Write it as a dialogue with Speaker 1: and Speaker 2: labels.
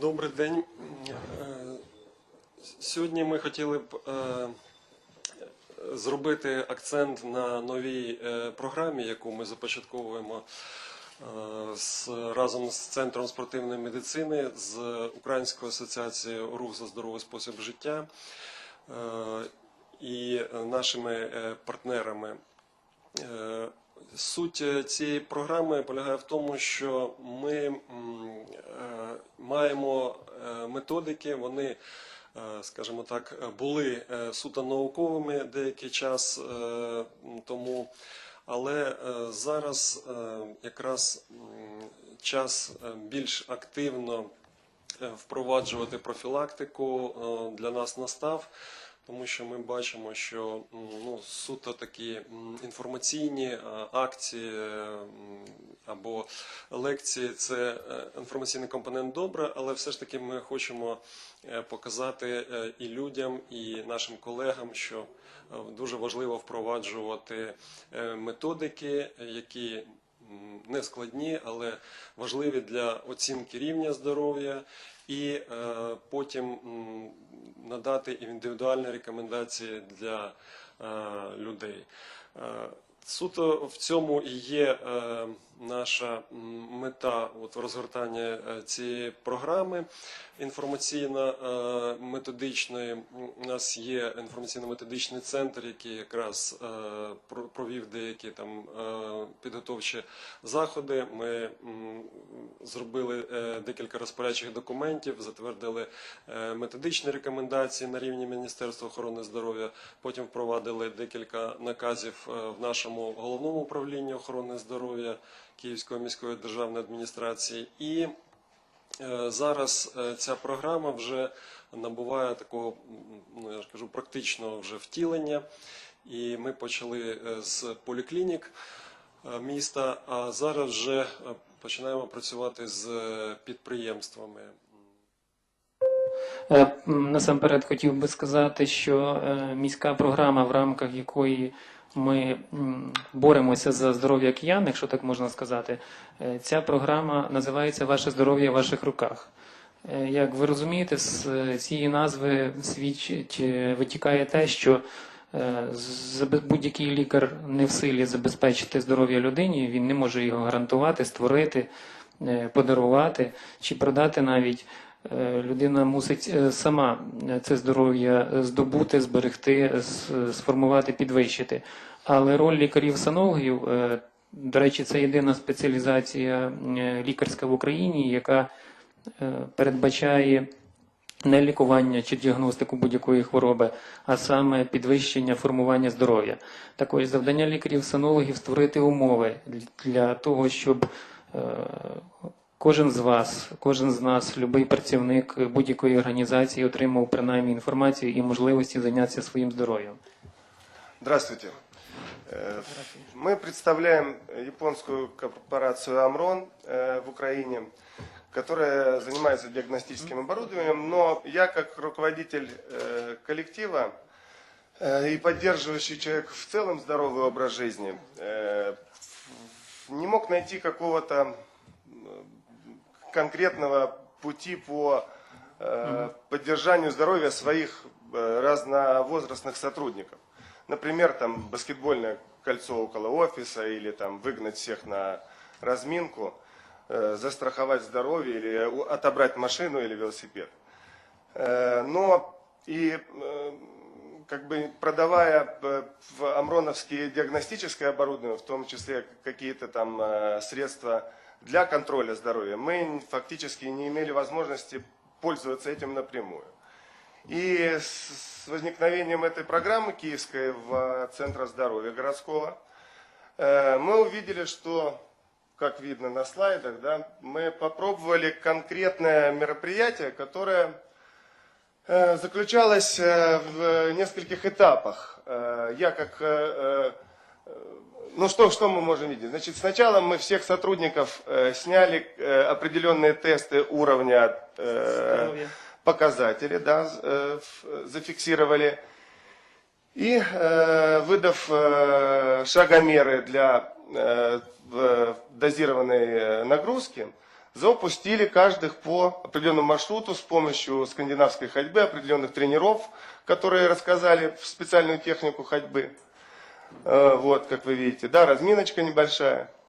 Speaker 1: Добрий день. Е, Сьогодні ми хотіли б е, зробити акцент на новій е, програмі, яку ми започатковуємо разом з Центром спортивної медицини, з Українською асоціацією Рух за здоровий спосіб життя і нашими партнерами. Суть цієї програми полягає в тому, що ми маємо е, методики, вони, е, скажімо так, були е, суто науковими деякий час тому, але зараз якраз час більш активно впроваджувати профілактику для нас настав. Тому що ми бачимо, що ну, суто такі інформаційні е, акції е, або лекції це е, інформаційний компонент добре, але все ж таки ми хочемо показати і людям, і нашим колегам, що дуже важливо впроваджувати методики, які не складні, але важливі для оцінки рівня здоров'я, і потім надати індивідуальні рекомендації для е, людей. Е, Суто в цьому і є е, наша мета от, розгортання е, цієї програми інформаційно-методичної. У нас є інформаційно-методичний центр, який якраз е, про- провів деякі там е, підготовчі заходи. Ми зробили е, декілька розпорядчих документів, затвердили е, методичні рекомендації на рівні Міністерства охорони здоров'я. Потім впровадили декілька наказів е, в нашому головному управлінні охорони здоров'я Київської міської державної адміністрації. І Е, Зараз е, ця програма вже набуває такого, ну я ж кажу, практичного вже втілення. І ми почали е, з поліклінік міста, а зараз вже починаємо працювати з підприємствами.
Speaker 2: Насамперед хотів би сказати, що міська програма, в рамках якої ми боремося за здоров'я киян, якщо так можна сказати, е, ця програма називається Ваше здоров'я в ваших руках. Е, Як ви розумієте, з цієї назви свідчить, е, витікає те, що будь-який лікар не в силі забезпечити здоров'я людині, він не може його гарантувати, створити, подарувати чи продати навіть. Е, Людина мусить е, сама е, це здоров'я здобути, зберегти, сформувати, підвищити. Але роль лікарів-санологів, до речі, це єдина спеціалізація лікарська в Україні, яка передбачає не лікування чи діагностику будь-якої хвороби, а саме підвищення формування здоров'я. Так ось завдання лікарів-санологів створити умови для того, щоб кожен з вас, кожен з нас, любий працівник будь-якої організації отримав принаймні інформацію і можливості зайнятися своїм здоров'ям.
Speaker 3: Здравствуйте. Э, Мы представляем японскую корпорацию Амрон э, в Украине, которая занимается диагностическим оборудованием, но я как руководитель э, коллектива э, и поддерживающий человек в целом здоровый образ жизни, э, не мог найти какого-то э, конкретного пути по э, поддержанию здоровья своих э, разновозрастных сотрудников. Например, там баскетбольное кольцо около офиса или там выгнать всех на разминку, э, застраховать здоровье или отобрать машину или велосипед. Э, но и э, как бы продавая э, в Амроновские диагностическое оборудование, в том числе какие-то там э, средства для контроля здоровья, мы фактически не имели возможности пользоваться этим напрямую. И с возникновением этой программы киевской в Центре здоровья городского э, мы увидели, что, как видно на слайдах, да, мы попробовали конкретное мероприятие, которое э, заключалось э, в нескольких этапах. Я как ну что, что мы можем видеть? Значит, сначала мы всех сотрудников э, сняли э, определенные тесты уровня э, показатели, да, э, зафиксировали. И э, выдав э, шагомеры для э, дозированной э, нагрузки, запустили каждых по определенному маршруту с помощью скандинавской ходьбы, определенных тренеров, которые рассказали специальную технику ходьбы. Э, Вот, как вы видите, да, разминочка небольшая.